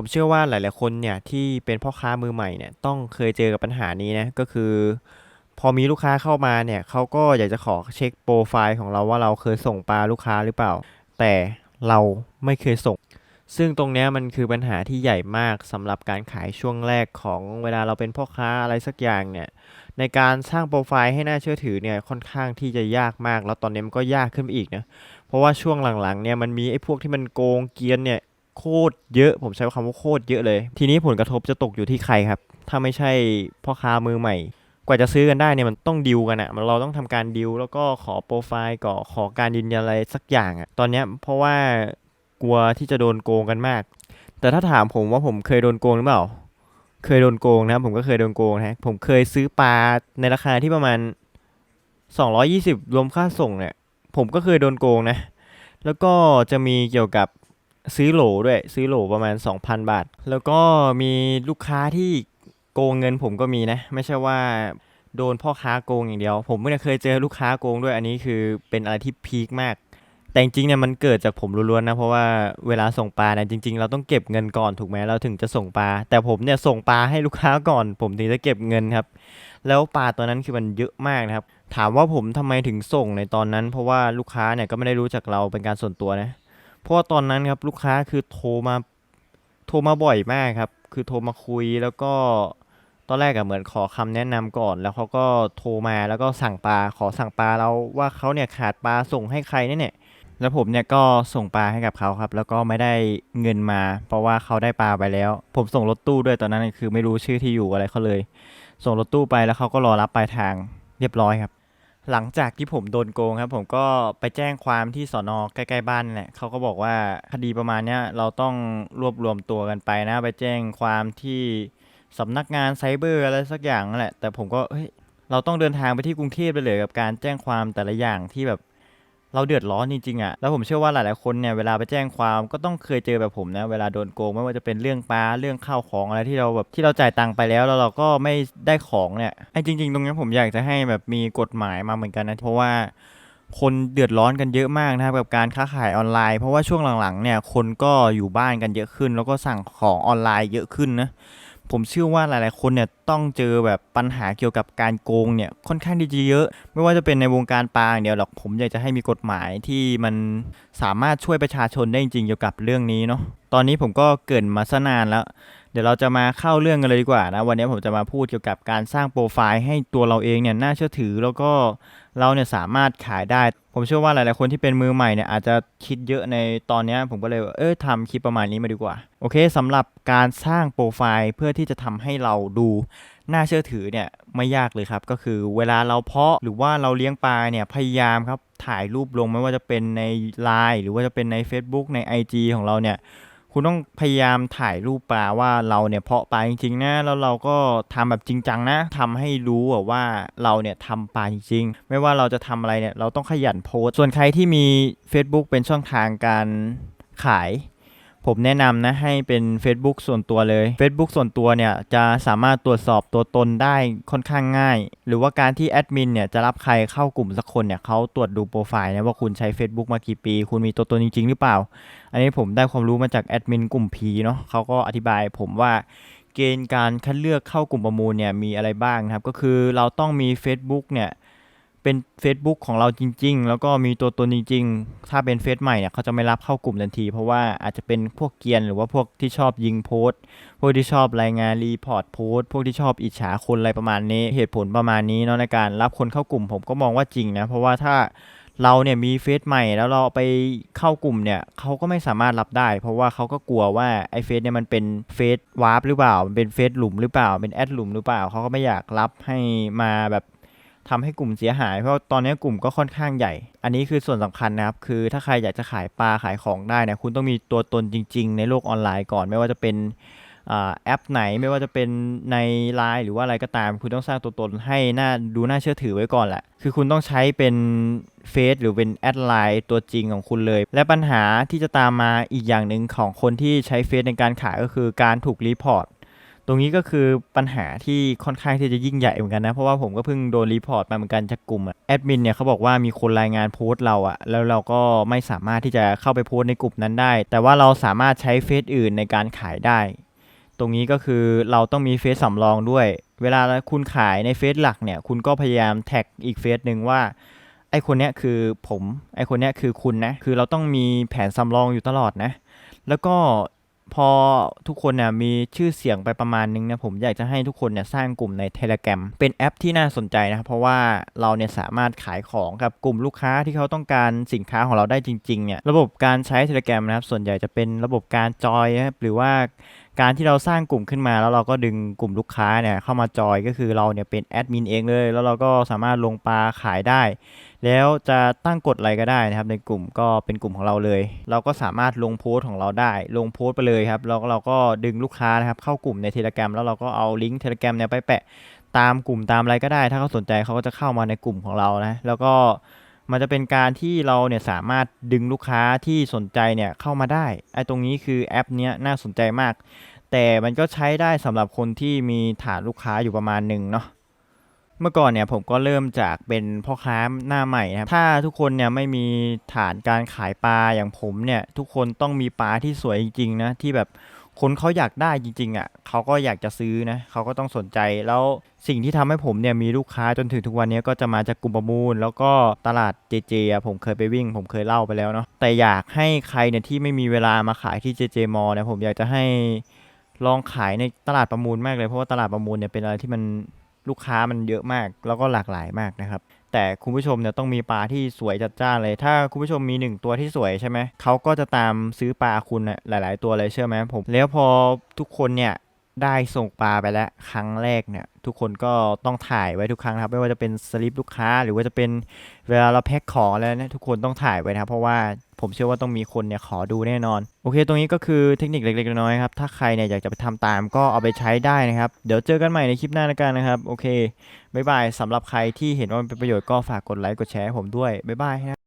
ผมเชื่อว่าหลาย ๆ คนเนี่ยที่เป็นพ่อค้ามือใหม่เนี่ยต้องเคยเจอกับปัญหานี้นะก็คือ พอมีลูกค้าเข้ามาเนี่ยเขาก็อยากจะขอเช็คโปรไฟล์ของเราว่าเราเคยส่งปลาลูกค้าหรือเปล่า แต่เราไม่เคยส่ง ซึ่งตรงนี้มันคือปัญหาที่ใหญ่มากสำหรับการขายช่วงแรกของเวลาเราเป็นพ่อค้าอะไรสักอย่างเนี่ยในการสร้างโปรไฟล์ให้น่าเชื่อถือเนี่ยค่อนข้างที่จะยากมาก แล้วตอนนี้มันก็ยากขึ้นไปอีกนะเพราะว่าช่วงหลังๆเนี่ยมันมีไอ้พวกที่มันโกงเกียนเนี่ย โคตรเยอะ ผมใช้คำว่าโคตรเยอะเลย ทีนี้ผลกระทบจะตกอยู่ที่ใครครับ ถ้าไม่ใช่พ่อค้ามือใหม่ กว่าจะซื้อกันได้เนี่ยมันต้องดิวกันอะมันเราต้องทำการดิวแล้วก็ขอโปรไฟล์ก่อขอการยืนยันอะไรสักอย่างอะตอนเนี้ยเพราะว่ากลัวที่จะโดนโกงกันมาก แต่ถ้าถามผมว่าผมเคยโดนโกงหรือเปล่า เคยโดนโกงนะผมก็เคยโดนโกงนะผมเคยซื้อปลาในราคาที่ประมาณ 220 รวมค่าส่งเนี่ยผมก็เคยโดนโกงนะ แล้วก็จะมีเกี่ยวกับ ซื้อโหลด้วย ซื้อโหลประมาณ 2,000 บาท แล้วก็มีลูกค้าที่โกงเงินผมก็มีนะ ไม่ใช่ว่าโดนพ่อค้าโกงอย่างเดียว ผมไม่เคยเจอลูกค้าโกงด้วยอันนี้คือเป็นอะไรที่พีคมาก แต่จริงเนี่ยมันเกิดจากผมล้วนๆนะ เพราะว่าเวลาส่งปลาเนี่ยจริง ๆ เราต้องเก็บเงินก่อนถูกไหมเราถึงจะส่งปลา แต่ผมเนี่ยส่งปลาให้ลูกค้าก่อน ผมถึงจะเก็บเงินครับ แล้วปลาตัวนั้นคือมันเยอะมากนะครับ ถามว่าผมทำไมถึงส่งในตอนนั้น เพราะว่าลูกค้าเนี่ยก็ไม่ได้รู้จักเราเป็นการส่วนตัวนะ เพราะว่าตอนนั้นครับลูกค้าคือโทรมาโทรมาบ่อยมากครับ คือโทรมาคุยแล้วก็ตอนแรกอะเหมือนขอคำแนะนำก่อน แล้วเขาก็โทรมาแล้วก็สั่งปลาขอสั่งปลาเราว่าเขาเนี่ยขาดปลาส่งให้ใครเนี่ยเนี่ยแล้วผมเนี่ยก็ส่งปลาให้กับเขาครับ แล้วก็ไม่ได้เงินมา เพราะว่าเขาได้ปลาไปแล้ว ผมส่งรถตู้ด้วยตอนนั้นคือไม่รู้ชื่อที่อยู่อะไรเขาเลย ส่งรถตู้ไปแล้วเขาก็รอรับปลายทางเรียบร้อยครับ หลังจากที่ผมโดนโกงครับ ผมก็ไปแจ้งความที่สอนอใกล้ๆบ้านนั่แหละเขาก็บอกว่าคดีประมาณเนี้ยเราต้องรวบรวมตัวกันไปนะ ไปแจ้งความที่สำนักงานไซเบอร์อะไรสักอย่างนั่นแหละ แต่ผมก็เฮ้ยเราต้องเดินทางไปที่กรุงเทพไปเลยกับการแจ้งความแต่ละอย่างที่แบบ เราเดือดร้อนจริงๆอะ แล้วผมเชื่อว่าหลายๆคนเนี่ยเวลาไปแจ้งความก็ต้องเคยเจอแบบผมนะ เวลาโดนโกงไม่ว่าจะเป็นเรื่องปลาเรื่องข้าวของอะไรที่เราแบบที่เราจ่ายตังค์ไปแล้วแล้วเราก็ไม่ได้ของเนี่ย ไอ้จริง ๆ ตรงนี้ผมอยากจะให้แบบมีกฎหมายมาเหมือนกันนะ เพราะว่าคนเดือดร้อนกันเยอะมากนะครับกับการค้าขายออนไลน์ เพราะว่าช่วงหลังๆเนี่ยคนก็อยู่บ้านกันเยอะขึ้น แล้วก็สั่งของออนไลน์เยอะขึ้นนะ ผมเชื่อว่าหลาย ๆ คนเนี่ยต้องเจอแบบปัญหาเกี่ยวกับการโกงเนี่ยค่อนข้างที่จะเยอะ ไม่ว่าจะเป็นในวงการปลาอย่างเดียวหรอกผมอยากจะให้มีกฎหมายที่มันสามารถช่วยประชาชนได้จริงๆเกี่ยวกับเรื่องนี้เนาะตอนนี้ผมก็เกินมาซะนานแล้ว ดี๋ยวเราจะมาเข้าเรื่องกันเลยดีกว่านะวันนี้ผมจะมาพูดเกี่ยวกับการสร้างโปรไฟล์ให้ตัวเราเองเนี่ยน่าเชื่อถือแล้วก็เราเนี่ยสามารถขายได้ ผมเชื่อว่าหลายๆคนที่เป็นมือใหม่เนี่ยอาจจะคิดเยอะในตอนนี้ผมก็เลยเออทำคลิปประมาณนี้มาดีกว่า โอเคสำหรับการสร้างโปรไฟล์เพื่อที่จะทำให้เราดูน่าเชื่อถือเนี่ยไม่ยากเลยครับ ก็คือเวลาเราเพาะหรือว่าเราเลี้ยงปลาเนี่ยพยายามครับถ่ายรูปลงไม่ว่าจะเป็นใน Line หรือว่าจะเป็นใน Facebook ใน IG ของเราเนี่ย คุณต้องพยายามถ่ายรูปปลาว่าเราเนี่ยเพาะปลาจริงๆนะแล้วเราก็ทำแบบจริงจังนะทำให้รู้ว่าเราเนี่ยทำปลาจริงๆ ไม่ว่าเราจะทำอะไรเนี่ยเราต้องขยันโพสต์ส่วนใครที่มี Facebook เป็นช่องทางการขาย ผมแนะนำนะให้เป็น Facebook ส่วนตัวเลย Facebook ส่วนตัวเนี่ยจะสามารถตรวจสอบตัวตนได้ค่อนข้างง่าย หรือว่าการที่แอดมินเนี่ยจะรับใครเข้ากลุ่มสักคนเนี่ยเขาตรวจดูโปรไฟล์นะว่าคุณใช้ Facebook มากี่ปี คุณมีตัวตนจริง ๆ หรือเปล่า อันนี้ผมได้ความรู้มาจากแอดมินกลุ่ม P เนาะเขาก็อธิบายผมว่าเกณฑ์การคัดเลือกเข้ากลุ่มประมูลเนี่ยมีอะไรบ้างนะครับก็คือเราต้องมี Facebook เนี่ย เป็น Facebook ของเราจริง ๆ แล้วก็มีตัวตนจริง ๆ ถ้าเป็นเฟซใหม่เนี่ยเขาจะไม่รับเข้ากลุ่มทันที เพราะว่าอาจจะเป็นพวกเกียนหรือว่าพวกที่ชอบยิงโพสต์พวกที่ชอบรายงานรีพอร์ตโพสต์พวกที่ชอบอิจฉาคนอะไรประมาณนี้ เหตุผลประมาณนี้เนาะในการรับคนเข้ากลุ่มผมก็มองว่าจริงนะ เพราะว่าถ้าเราเนี่ยมีเฟซใหม่แล้วเราไปเข้ากลุ่มเนี่ยเขาก็ไม่สามารถรับได้ เพราะว่าเขาก็กลัวว่าไอ้เฟซเนี่ยมันเป็นเฟซวาร์ปหรือเปล่ามันเป็นเฟซหลุมหรือเปล่าเป็นแอดหลุมหรือเปล่าเขาก็ไม่อยากรับให้มาแบบ ทำให้กลุ่มเสียหาย เพราะตอนนี้กลุ่มก็ค่อนข้างใหญ่ อันนี้คือส่วนสำคัญนะครับ คือถ้าใครอยากจะขายปลาขายของได้เนี่ยคุณต้องมีตัวตนจริง ๆ ในโลกออนไลน์ก่อน ไม่ว่าจะเป็นอแอปไหนไม่ว่าจะเป็นใน Line หรือว่าอะไรก็ตาม คุณต้องสร้างตัวตนให้หน่าดูน่าเชื่อถือไว้ก่อนแหละ คือคุณต้องใช้เป็นเฟซหรือเป็นแอดไลน์ตัวจริงของคุณเลย และปัญหาที่จะตามมาอีกอย่างหนึ่งของคนที่ใช้เฟซในการขายก็คือการถูกรีพอร์ต ตรงนี้ก็คือปัญหาที่ค่อนข้างที่จะยิ่งใหญ่เหมือนกันนะ เพราะว่าผมก็เพิ่งโดนรีพอร์ตมาเหมือนกันจากกลุ่มแอดมินเนี่ยเขาบอกว่ามีคนรายงานโพสต์เราอะแล้วเราก็ไม่สามารถที่จะเข้าไปโพสต์ในกลุ่มนั้นได้ แต่ว่าเราสามารถใช้เฟซอื่นในการขายได้ ตรงนี้ก็คือเราต้องมีเฟซสำรองด้วย เวลาคุณขายในเฟซหลักเนี่ย คุณก็พยายามแท็กอีกเฟซหนึ่งว่าไอคนเนี้ยคือผมไอคนเนี้ยคือคุณนะคือเราต้องมีแผนสำรองอยู่ตลอดนะ แล้วก็ พอทุกคนเนี่ยมีชื่อเสียงไปประมาณนึงนะผมอยากจะให้ทุกคนเนี่ยสร้างกลุ่มใน Telegram เป็นแอปที่น่าสนใจนะครับเพราะว่าเราเนี่ยสามารถขายของกับกลุ่มลูกค้าที่เขาต้องการสินค้าของเราได้จริงๆเนี่ยระบบการใช้ Telegram นะครับส่วนใหญ่จะเป็นระบบการจอยนะครับหรือว่า การที่เราสร้างกลุ่มขึ้นมา แล้วเราก็ดึงกลุ่มลูกค้าเนี่ยเข้ามาจอยก็คือเราเนี่ยเป็นแอดมินเองเลย แล้วเราก็สามารถลงปลาขายได้ แล้วจะตั้งกฎอะไรก็ได้นะครับ ในกลุ่มก็เป็นกลุ่มของเราเลย เราก็สามารถลงโพสต์ของเราได้ ลงโพสต์ไปเลยครับแล้วเราก็ดึงลูกค้านะครับเข้ากลุ่มในเทเล gram แล้วเราก็เอาลิงก์เทเล gram เนี่ยไปแปะตามกลุ่มตามอะไรก็ได้ ถ้าเขาสนใจเขาก็จะเข้ามาในกลุ่มของเรานะแล้วก็ มันจะเป็นการที่เราเนี่ยสามารถดึงลูกค้าที่สนใจเนี่ยเข้ามาได้ไอ้ตรงนี้คือแอปเนี้ยน่าสนใจมาก แต่มันก็ใช้ได้สำหรับคนที่มีฐานลูกค้าอยู่ประมาณหนึ่งเนาะเมื่อก่อนเนี่ยผมก็เริ่มจากเป็นพ่อค้าหน้าใหม่นะครับ ถ้าทุกคนเนี่ยไม่มีฐานการขายปลาอย่างผมเนี่ยทุกคนต้องมีปลาที่สวยจริงๆนะที่แบบ คนเขาอยากได้จริงๆอะเขาก็อยากจะซื้อนะเขาก็ต้องสนใจแล้วสิ่งที่ทำให้ผมเนี่ยมีลูกค้าจนถึงทุกวันนี้ก็จะมาจากกลุ่มประมูล แล้วก็ตลาดเจเจอะผมเคยไปวิ่ง ผมเคยเล่าไปแล้วเนาะแต่อยากให้ใครเนี่ยที่ไม่มีเวลามาขายที่เจเจมอเนี่ยผมอยากจะให้ลองขายในตลาดประมูลมากเลยเพราะว่าตลาดประมูลเนี่ยเป็นอะไรที่มันลูกค้ามันเยอะมาก แล้วก็หลากหลายมากนะครับ แต่คุณผู้ชมเนี่ยต้องมีปลาที่สวยจัดจ้านเลย ถ้าคุณผู้ชมมีหนึ่งตัวที่สวยใช่ไหมเขาก็จะตามซื้อปลาคุณหลาย ๆ ตัวเลยเชื่อไหมผม แล้วพอทุกคนเนี่ย ได้ส่งปลาไปแล้วครั้งแรกเนี่ย ทุกคนก็ต้องถ่ายไว้ทุกครั้งนะครับ ไม่ว่าจะเป็นสลิปลูกค้า หรือว่าจะเป็นเวลาเราแพ็คของแล้วนี่ยทุกคนต้องถ่ายไว้นะครับ เพราะว่าผมเชื่อว่าต้องมีคนเนี่ยขอดูแน่นอน โอเค ตรงนี้ก็คือเทคนิคเล็กๆน้อยๆครับ ถ้าใครเนี่ยอยากจะไปทำตามก็เอาไปใช้ได้นะครับ เดี๋ยวเจอกันใหม่ในคลิปหน้าแล้วกันนะครับ โอเค บ๊ายบายสำหรับใครที่เห็นว่ามันเป็นประโยชน์ก็ฝากกดไลค์กดแชร์ให้ผมด้วย บ๊ายบายนะ